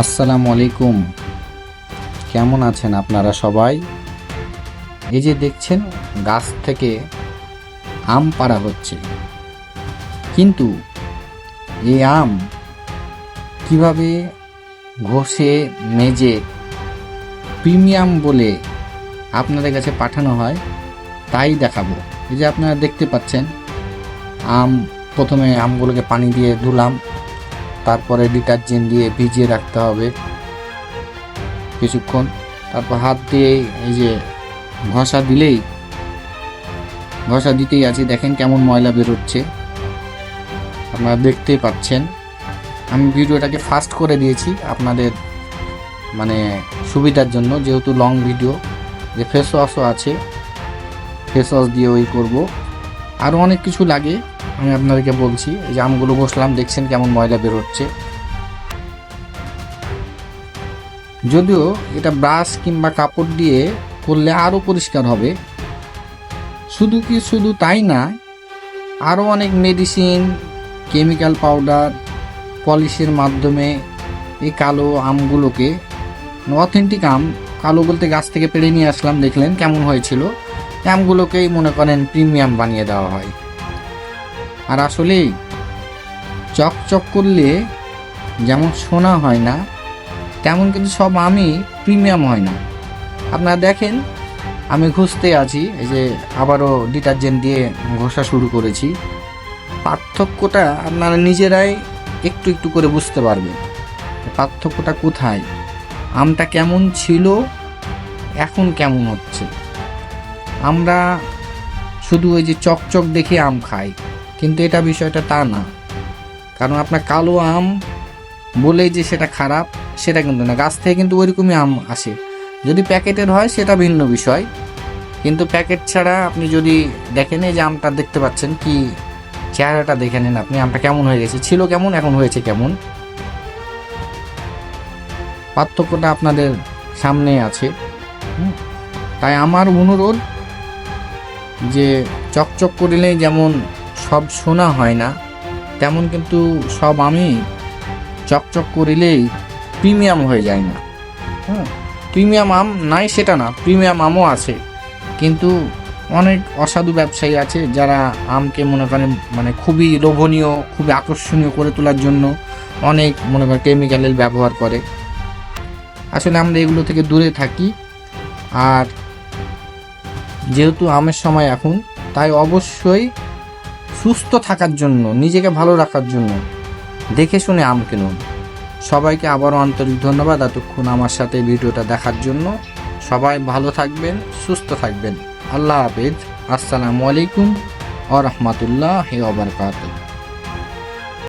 আসসালামু আলাইকুম। কেমন আছেন আপনারা সবাই? এই যে দেখছেন, গাছ থেকে আম পাড়া হচ্ছে। কিন্তু এই আম কীভাবে ঘষে, মেজে প্রিমিয়াম বলে আপনাদের কাছে পাঠানো হয়, তাই দেখাবো। এই যে আপনারা দেখতে পাচ্ছেন, আম প্রথমে আমগুলোকে পানি দিয়ে ধুলাম। তারপরে ডিটারজেন্ট দিয়ে ভিজিয়ে রাখতে হবে। কিছুক্ষণ, তারপর হাত দিয়ে এই যে ঘষা দিলেই, ঘষা দিতেই আছি। দেখেন কেমন ময়লা বেরোচ্ছে। আপনারা দেখতেই পাচ্ছেন। আমি ভিডিওটাকে ফাস্ট করে দিয়েছি আপনাদের মানে সুবিধার জন্য। যেহেতু লং ভিডিও, যে ফেস ওয়াশও আছে ফেস ওয়াশ দিয়ে ওই করব। আরও অনেক কিছু লাগে। আমি আপনাদেরকে বলছি, এই যে আমগুলো বসলাম, দেখছেন কেমন ময়লা বেরোচ্ছে যদিও এটা ব্রাশ কিংবা কাপড় দিয়ে করলে আরও পরিষ্কার হবে। শুধু কি শুধু তাই না আরও অনেক মেডিসিন কেমিক্যাল পাউডার পলিশের মাধ্যমে এই কালো আমগুলোকে অথেন্টিক আম, কালো বলতে গাছ থেকে পেড়ে নিয়ে আসলাম, দেখলেন কেমন হয়েছিল। আমগুলোকেই মনে করেন প্রিমিয়াম বানিয়ে দেওয়া হয়। আর আসলে চকচক করলে যেমন সোনা হয় না, তেমন কিন্তু সব আমি প্রিমিয়াম হয় না। আপনারা দেখেন, আমি ঘষতে আছি, এই যে আবারও ডিটারজেন্ট দিয়ে ঘষা শুরু করেছি। পার্থক্যটা আপনারা নিজেরাই একটু একটু করে বুঝতে পারবেন। পার্থক্যটা কোথায়? আমটা কেমন ছিল, এখন কেমন হচ্ছে? আমরা শুধু ওই যে চকচক দেখে আম খাই। কিন্তু এটা বিষয়টা তা না। কারণ আপনার কালো আম বলেই যে সেটা খারাপ, সেটা কিন্তু না। গাছ থেকে কিন্তু ওইরকমই আম আসে। যদি প্যাকেটের হয়, সেটা ভিন্ন বিষয়। কিন্তু প্যাকেট ছাড়া আপনি যদি দেখেন, এই যে আমটা দেখতে পাচ্ছেন, কি চেহারাটা দেখে নেন আপনি, আমটা কেমন হয়ে গেছে? ছিল কেমন, এখন হয়েছে কেমন? পার্থক্যটা আপনাদের সামনে আছে। তাই আমার অনুরোধ যে চকচক করিলেই যেমন সব শোনা হয় না, তেমন কিন্তু সব আমি চকচক করিলেই প্রিমিয়াম হয়ে যায় না। হ্যাঁ প্রিমিয়াম আম নাই সেটা না, প্রিমিয়াম আমও আছে। কিন্তু অনেক অসাধু ব্যবসায়ী আছে যারা আমকে মনে করেন মানে খুবই লোভনীয়, খুবই আকর্ষণীয় করে তোলার জন্য অনেক মনে করেন কেমিক্যালের ব্যবহার করে। আসলে আমরা এগুলো থেকে দূরে থাকি আর যেহেতু আমের সময় এখন, তাই অবশ্যই সুস্থ থাকার জন্য, নিজেকে ভালো রাখার জন্য। দেখে শুনে আম কিনুন। সবাইকে আবারও আন্তরিক ধন্যবাদ এতক্ষণ আমার সাথে ভিডিওটা দেখার জন্য। সবাই ভালো থাকবেন, সুস্থ থাকবেন। আল্লাহ হাফেজ। আসসালামু আলাইকুম আ রহমতুল্লাহ ওবরকাতুহ